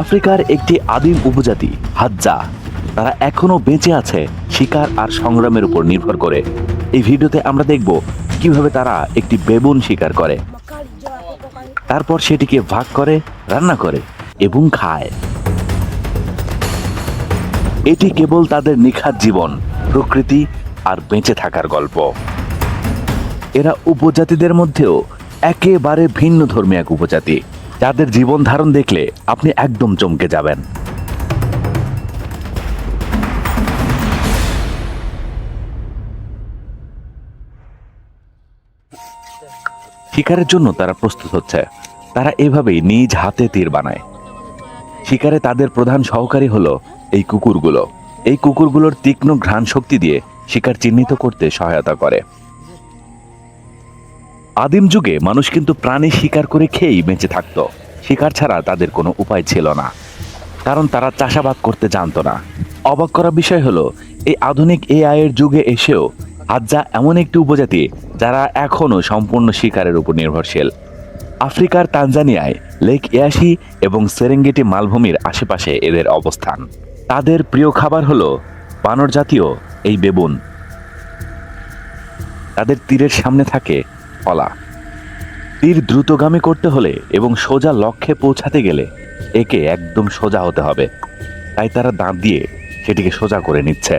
আফ্রিকার একটি আদিম উপজাতি, হাজ্জা। তারা এখনও বেঁচে আছে, শিকার আর সংগ্রামের উপর নির্ভর করে। এই ভিডিওতে আমরা দেখব কীভাবে তারা একটি বেবুন শিকার করে। তারপর সেটিকে ভাগ করে, রান্না করে এবং খায়। এটি কেবল তাদের নিখাত জীবন, প্রকৃতি আর বেঁচে থাকার গল্প। এরা উপজাতিদের মধ্যেও একেবারে ভিন্ন ধর্মী এক উপজাতি। যাদের জীবন ধারণ দেখলে আপনি একদম চমকে যাবেন। শিকারের জন্য তারা প্রস্তুত হচ্ছে। তারা এভাবেই নিজ হাতে তীর বানায়। শিকারে তাদের প্রধান সহকারী হলো এই কুকুরগুলো। এই কুকুরগুলোর তীক্ষ্ণ ঘ্রাণ শক্তি দিয়ে শিকার চিহ্নিত করতে সহায়তা করে। আদিম যুগে মানুষ কিন্তু প্রাণী শিকার করে খেয়েই বেঁচে থাকতো। শিকার ছাড়া তাদের কোনো উপায় ছিল না। কারণ তারা চাষাবাদ করতে জানতো না। অবাক করা বিষয় হলো, এই আধুনিক এআই এর যুগে এসেও হাজ্জা এমন একটি উপজাতি যারা এখনও সম্পূর্ণ শিকারের উপর নির্ভরশীল। আফ্রিকার তানজানিয়ায় লেক ইয়াসি এবং সেরেঙ্গেটি মালভূমির আশেপাশে এদের অবস্থান। তাদের প্রিয় খাবার হলো বানর জাতীয় এই বেবুন। তাদের তীরের সামনে থাকে কলা তীর দ্রুতগামী করতে হলে এবং সোজা লক্ষ্যে পৌঁছাতে গেলে একে একদম সোজা হতে হবে। তাই তারা দাঁত দিয়ে সেটিকে সোজা করে নিচ্ছে।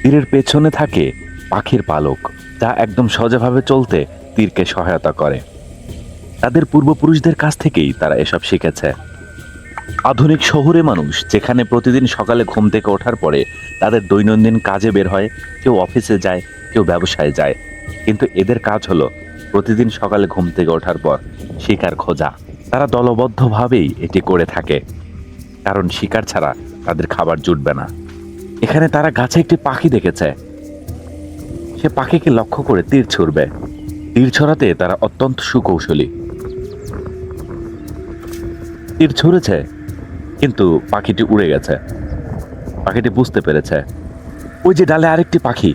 তীরের পেছনে থাকে পাখির পালক, যা একদম সোজাভাবে চলতে তীরকে সহায়তা করে। তাদের পূর্বপুরুষদের কাছ থেকেই তারা এসব শিখেছে। আধুনিক শহুরে মানুষ যেখানে প্রতিদিন সকালে ঘুম থেকে ওঠার পরে তাদের দৈনন্দিন কাজে বের হয়, কেউ অফিসে যায় কেউ ব্যবসায় যায়। কিন্তু এদের কাজ হলো প্রতিদিন সকালে ঘুম থেকে ওঠার পর শিকার খোঁজা। তারা দলবদ্ধভাবেই এটি করে থাকে। কারণ শিকার ছাড়া তাদের খাবার জুটবে না। এখানে তারা গাছে একটি পাখি দেখেছে। সে পাখিকে লক্ষ্য করে তীর ছুড়বে। তীর ছড়াতে তারা অত্যন্ত সুকৌশলী। তীর ছুঁড়েছে, কিন্তু পাখিটি উড়ে গেছে। পাখিটি বুঝতে পেরেছে। ওই যে ডালে আরেকটি পাখি।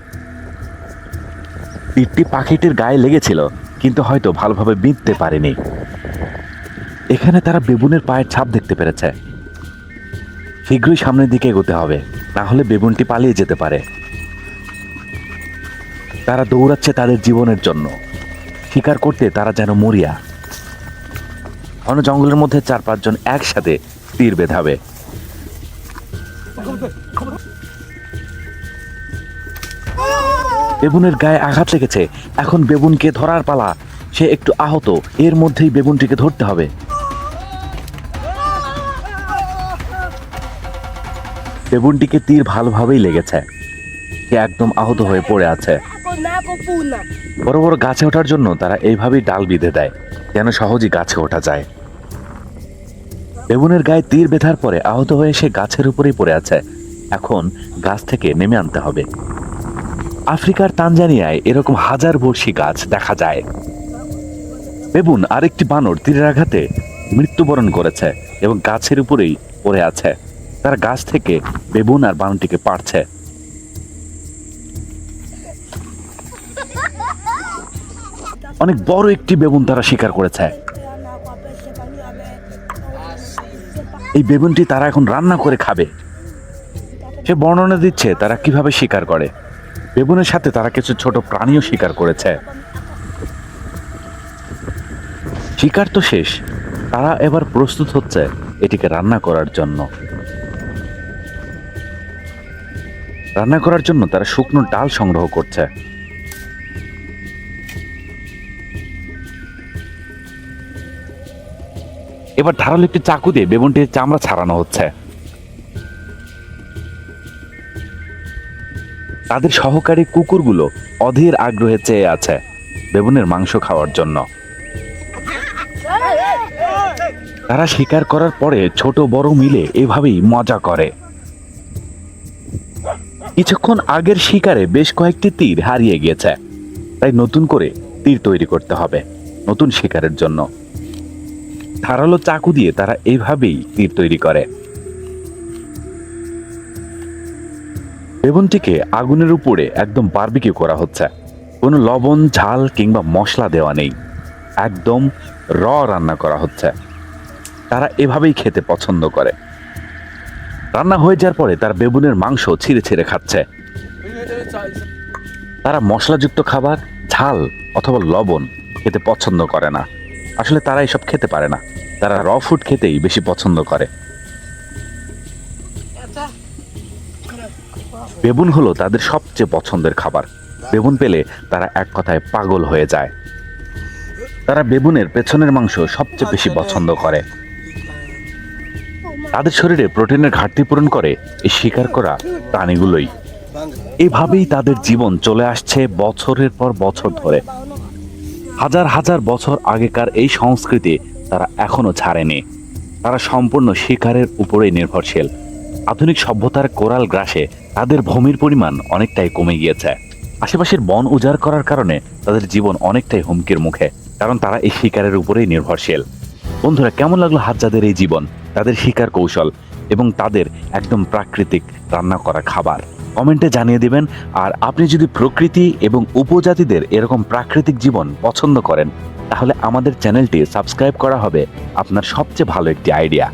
তীরটি পাখিটির গায়ে লেগেছিল, কিন্তু হয়তো ভালোভাবে বিঁধতে পারেনি। এখানে তারা বেবুনের পায়ের ছাপ দেখতে পেরেছে। শীঘ্রই সামনের দিকে এগোতে হবে, না হলে বেবুনটি পালিয়ে যেতে পারে। তারা দৌড়াচ্ছে তাদের জীবনের জন্য। শিকার করতে তারা যেন মরিয়া। ঘন জঙ্গলের মধ্যে চার পাঁচজন একসাথে তীর বেঁধাবে বেবুনের গায়ে আঘাত লেগেছে। এখন বেবুনকে ধরার পালা। সে একটু আহত। এর মধ্যেই বেবুনটিকে ধরতে হবে। বেবুনটিকে তীর ভালোভাবেই লেগেছে। সে একদম আহত হয়ে পড়ে আছে। বড় বড় গাছে ওঠার জন্য তারা এইভাবেই ডাল বিঁধে দেয়, যেন সহজেই গাছে ওঠা যায়। বেবুনের গায়ে তীর বেঁধার পরে আহত হয়ে সে গাছের উপরেই পড়ে আছে। এখন গাছ থেকে নেমে আনতে হবে। আফ্রিকার তানজানিয়ায় এরকম হাজার বর্ষী গাছ দেখা যায়। বেবুন আরেকটি বানর তীরের আঘাতে মৃত্যুবরণ করেছে এবং গাছের উপরেই পড়ে আছে। তারা গাছ থেকে বেবুন আর বানরটিকে পারছে অনেক বড় একটি বেবুন তারা শিকার করেছে। এই বেগুনটি তারা এখন রান্না করে খাবে। সে বর্ণনা দিচ্ছে তারা কীভাবে শিকার করে। বেগুনের সাথে তারা কিছু ছোট প্রাণীও শিকার করেছে। শিকার তো শেষ। তারা এবার প্রস্তুত হচ্ছে এটিকে রান্না করার জন্য। রান্না করার জন্য তারা শুকনো ডাল সংগ্রহ করছে। এবার ধারালো একটি চাকু দিয়ে বেবনটির চামড়া ছাড়ানো হচ্ছে। তাদের সহকারী কুকুরগুলো অধীর আগ্রহে চেয়ে আছে বেবনের মাংস খাওয়ার জন্য। তারা শিকার করার পরে ছোট বড় মিলে এভাবেই মজা করে। কিছুক্ষণ আগের শিকারে বেশ কয়েকটি তীর হারিয়ে গিয়েছে, তাই নতুন করে তীর তৈরি করতে হবে নতুন শিকারের জন্য। ধারালো চাকু দিয়ে তারা এইভাবেই তীর তৈরি করে। বেগুনটিকে আগুনের উপরে একদম বারবিকিউ করা হচ্ছে। কোনো লবণ, ঝাল কিংবা মশলা দেওয়া নেই। একদম র রান্না করা হচ্ছে। তারা এভাবেই খেতে পছন্দ করে। রান্না হয়ে যাওয়ার পরে তার বেবুনের মাংস ছিঁড়ে ছিঁড়ে খাচ্ছে। তারা মশলাযুক্ত খাবার, ঝাল অথবা লবণ খেতে পছন্দ করে না। আসলে তারা এসব খেতে পারে না। তারা র ফুড খেতেই বেশি পছন্দ করে। বেবুন হলো তাদের সবচেয়ে পছন্দের খাবার। বেবুন পেলে তারা এক কথায় পাগল হয়ে যায়। তারা বেবুনের পেছনের মাংস সবচেয়ে বেশি পছন্দ করে। তাদের শরীরে প্রোটিনের ঘাটতি পূরণ করে এই শিকার করা প্রাণীগুলোই। এভাবেই তাদের জীবন চলে আসছে বছরের পর বছর ধরে। হাজার হাজার বছর আগেকার এই সংস্কৃতি তারা এখনও ছাড়েনি। তারা সম্পূর্ণ শিকারের উপরেই নির্ভরশীল। আধুনিক সভ্যতার কোরাল গ্রাসে তাদের ভূমির পরিমাণ অনেকটাই কমে গিয়েছে। আশেপাশের বন উজাড় করার কারণে তাদের জীবন অনেকটাই হুমকির মুখে, কারণ তারা এই শিকারের উপরেই নির্ভরশীল। বন্ধুরা, কেমন লাগল হাজ্জাদের এই জীবন, তাদের শিকার কৌশল এবং তাদের একদম প্রাকৃতিক রান্না করা খাবার? কমেন্টে জানিয়ে দিবেন, আর আপনি যদি প্রকৃতি এবং উপজাতিদের এরকম প্রাকৃতিক জীবন পছন্দ করেন, তাহলে আমাদের চ্যানেলটি সাবস্ক্রাইব করা হবে আপনার সবচেয়ে ভালো একটি আইডিয়া।